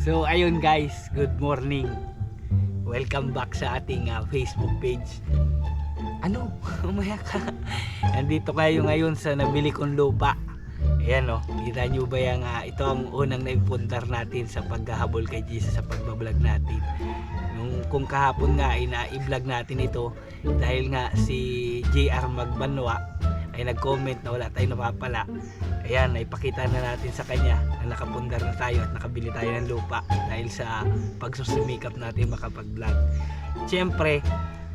So ayun guys, good morning. Welcome back sa ating ah, Facebook page. Ano? Umaya ka. Nandito kayo ngayon sa nabili kong lupa. Ayan o, kita nyo ba yung ah, ito ang unang naipundar natin sa paghahabol kay Jesus sa pagbablog natin. Nung kung kahapon nga ay na-vlog natin ito dahil nga si JR Magbanwa ay nag-comment na wala tayong napapala. Ayan, naipakita na natin sa kanya na nakapundar na tayo at nakabili tayo ng lupa dahil sa pagsusumikap natin makapag-vlog. Siyempre,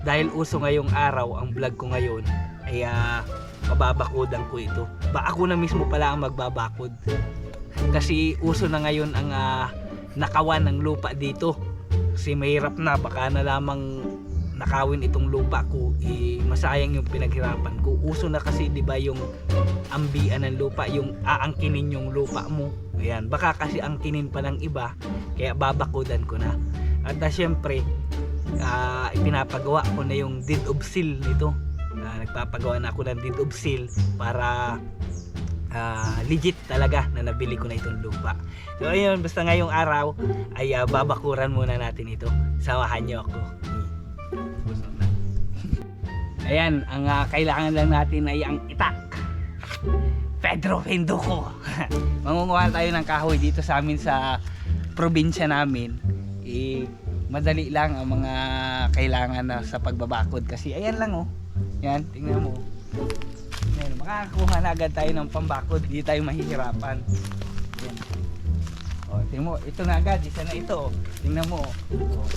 dahil uso ngayong araw ang vlog ko ngayon ay ah, mababakudan ko ito. Ba ako na mismo pala ang magbabakod. Kasi uso na ngayon ang ah, nakawan ng lupa dito. Kasi mahirap na baka na lamang nakawin itong lupa ko eh, masayang yung pinaghirapan ko. Uso na kasi di ba yung ambian ng lupa yung aangkinin yung lupa mo. Ayan baka kasi angkinin pa ng iba kaya babakudan ko na. At uh, syempre ah, ipinapagawa ko na yung deed of seal nito. Ah, nagpapagawa na ako ng deed of seal para ah, legit talaga na nabili ko na itong lupa. So ayun basta ngayong araw ay ah, babakuran muna natin ito. Samahan nyo ako Ayan, ang ah, kailangan lang natin ay ang itak. Pedro Penduko. Mangunguha tayo ng kahoy dito sa amin sa probinsya namin. Eh, madali lang ang mga kailangan na sa pagbabakod kasi ayan lang oh. Yan, tingnan mo. Ayan, makakakuha na agad tayo ng pambakod. Hindi tayo mahihirapan. Yan. Oh, tingnan mo, ito na agad, isa na ito. oh. Tingnan mo. oh.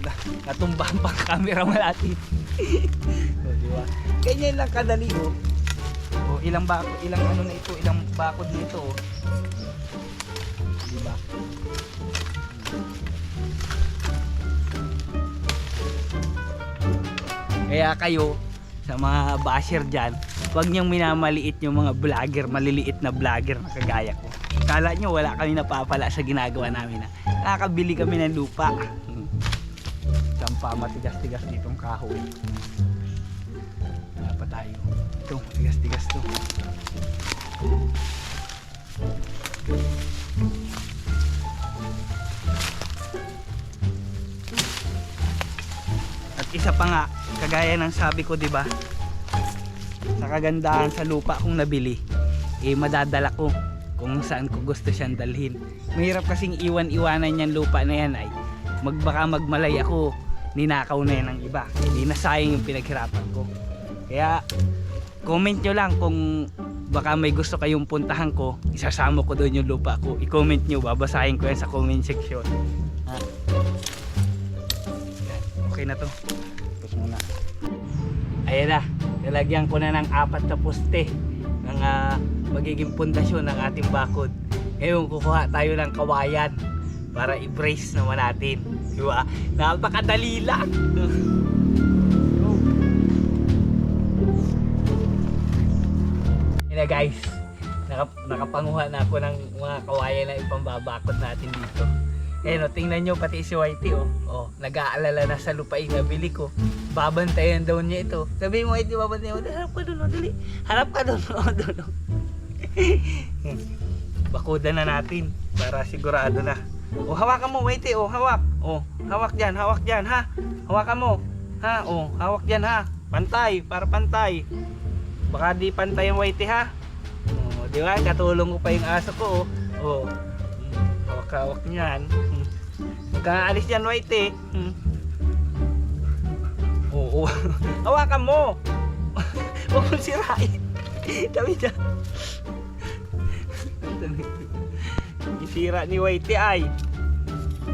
Na, natumbahan pa ang camera mo natin. oh, di ba? Ganyan lang kadali oh. Oh, ilang bako, ilang ano na ito, ilang bakod nito oh. Di ba? Kaya kayo sa mga basher dyan, huwag niyong minamaliit yung mga vlogger, maliliit na vlogger na kagaya ko. Kala nyo wala kami napapala sa ginagawa namin na nakakabili kami ng lupa. Sampa matigas-tigas ditong kahoy. Wala pa tayo. Ito, tigas-tigas to. At isa pa nga, kagaya ng sabi ko 'di ba? Sa kagandahan sa lupa kong nabili, eh madadala ko kung saan ko gusto siyang dalhin. Mahirap kasing iwan-iwanan yung lupa na yan ay magbaka magmalay ako ninakaw na yan ng iba. Hindi na sayang yung pinaghirapan ko. Kaya comment nyo lang kung baka may gusto kayong puntahan ko, isasama ko doon yung lupa ko. I-comment nyo, babasahin ko yan sa comment section. Ha? Okay na to. Tapos muna. Ayan na, nalagyan ko na ng apat na poste ng ah, magiging pundasyon ng ating bakod. Ngayon kukuha tayo ng kawayan para i-brace naman natin. Di ba? Napakadali lang. Yan na guys, Naka, nakapanguha na ako ng mga kawayan na ipambabakod natin dito. Ayan o, tingnan nyo pati si Whitey o. Oh, nag-aalala na sa lupain na bili ko. Babantayan daw niya ito. Sabi mo Whitey, babantayan mo. Harap ka doon o, dali. Harap ka doon o, doon o. Bakudan na natin para sigurado na. O, hawakan mo Whitey o, hawak. O, hawak dyan, hawak dyan ha. Hawakan mo. Ha, o, hawak dyan ha. Pantay, para pantay. Baka di pantay ang Whitey ha. O, di ba? Katulong ko pa yung aso ko o. O, hawak-hawak niyan. Hmm. Huwag kang aalis yan, White eh. Hmm. Oo. Hawakan mo. Huwag mo sirain. Tabi dyan. Isira ni White ay.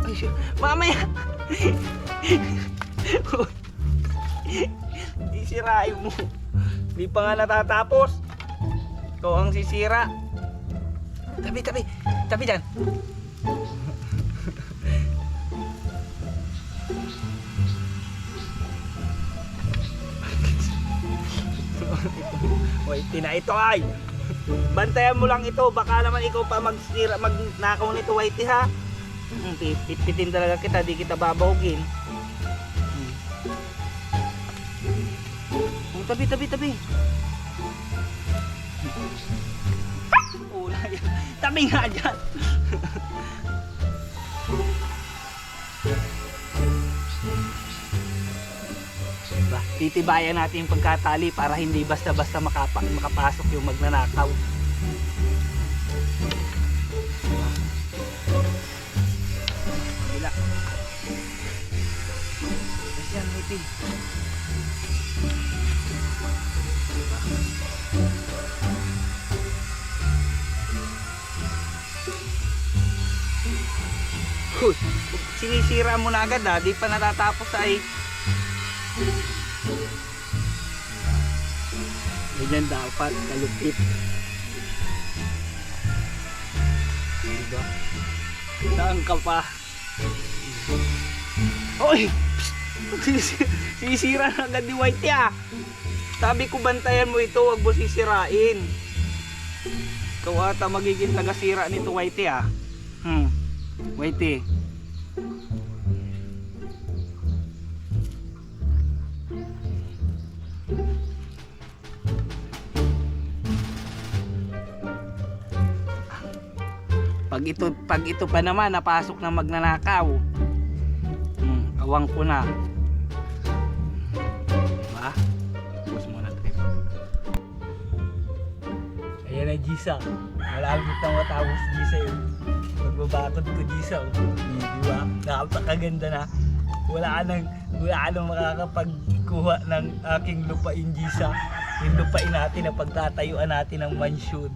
Ay. Mamaya. Isirain mo. Hindi pa nga natatapos. Ikaw ang sisira. Tabi, tabi. Tabi dyan. Hoy, tina ito ay. Bantayan mo lang ito, baka naman ikaw pa magsira, magnakaw nito, Whitey ha. Hmm, Pitpitin talaga kita, di kita babahugin. Hmm. Oh, tabi, tabi, tabi. Una yan. Tabi nga dyan. Titibayan natin yung pagkatali para hindi basta-basta makapa makapasok yung magnanakaw. Kabila. Ayan, ngiti. Uy, sinisira mo na agad ha, di pa natatapos ay. Ganyan dapat, kalupit. Diba? Saan ka pa? Sisi- Sisira na agad ni Whitey ah. Sabi ko bantayan mo ito, wag mo sisirain. Ikaw ata magiging tagasira nito Whitey ah. Hmm. Whitey. Ito, pag ito pa naman napasok na magnanakaw. Hmm, awang ko na. Diba? Pause muna trip. Ayan na Gisa. Malapit na matapos Gisa yun. Magbabakod ko Gisa. Oh. Di ba? Napakaganda na. Wala ka nang, wala ka nang makakapagkuha ng aking lupain Gisa. Yung lupain natin na pagtatayuan natin ng mansyon.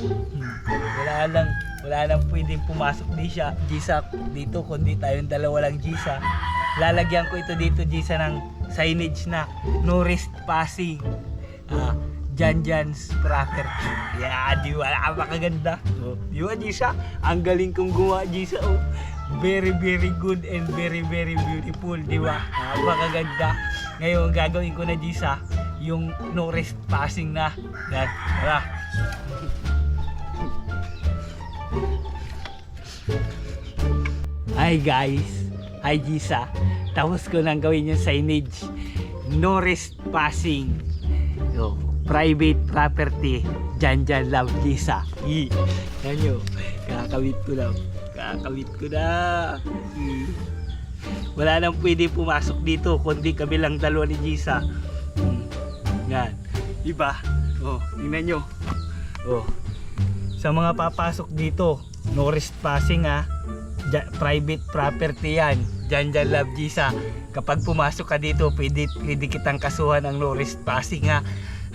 Hmm. Wala lang, wala lang pwedeng pumasok di siya, Gisa dito kundi tayong dalawa lang Gisa. Lalagyan ko ito dito Gisa ng signage na no rest passing. Ah, Jan Jan's property. Yeah, di ba? Napakaganda. Oh, di ba, Gisa? Ang galing kong gumawa, Gisa. Oh. Very, very good and very, very beautiful. Di ba? Napakaganda. Ngayon, gagawin ko na, Gisa, yung no rest passing na. Yan, tara. Hi guys! Hi Gisa! Tapos ko nang gawin yung signage. No rest passing. Yo, private property. Jan Jan Love Gisa. I. Yan yun. Kakawit ko lang. Kakawit ko na. I. Wala nang pwede pumasok dito kundi kami lang dalawa ni Gisa. Hmm. Yan. Diba? Oh, tingnan nyo. Oh. Sa mga papasok dito, no rest passing ha. Private property yan. Diyan dyan love Gisa. Kapag pumasok ka dito, pwede, pwede kitang kasuhan ng no rest passing ha.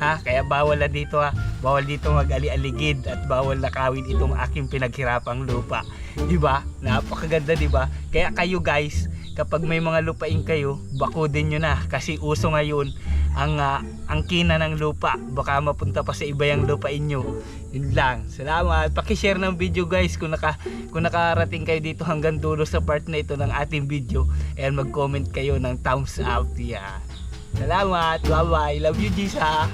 Ha? Kaya bawal na dito ha. Bawal dito mag-ali-aligid at bawal nakawin itong aking pinaghirapang lupa. Di ba? Napakaganda, di ba? Kaya kayo guys, kapag may mga lupain kayo, bakodin nyo na kasi uso ngayon ang ah, ang kina ng lupa. Baka mapunta pa sa iba yung lupain nyo. Yun lang. Salamat. Paki-share ng video guys kung naka kung nakarating kayo dito hanggang dulo sa part na ito ng ating video. And mag-comment kayo ng thumbs up. Yeah. Salamat. Bye-bye. Love you, Jisa.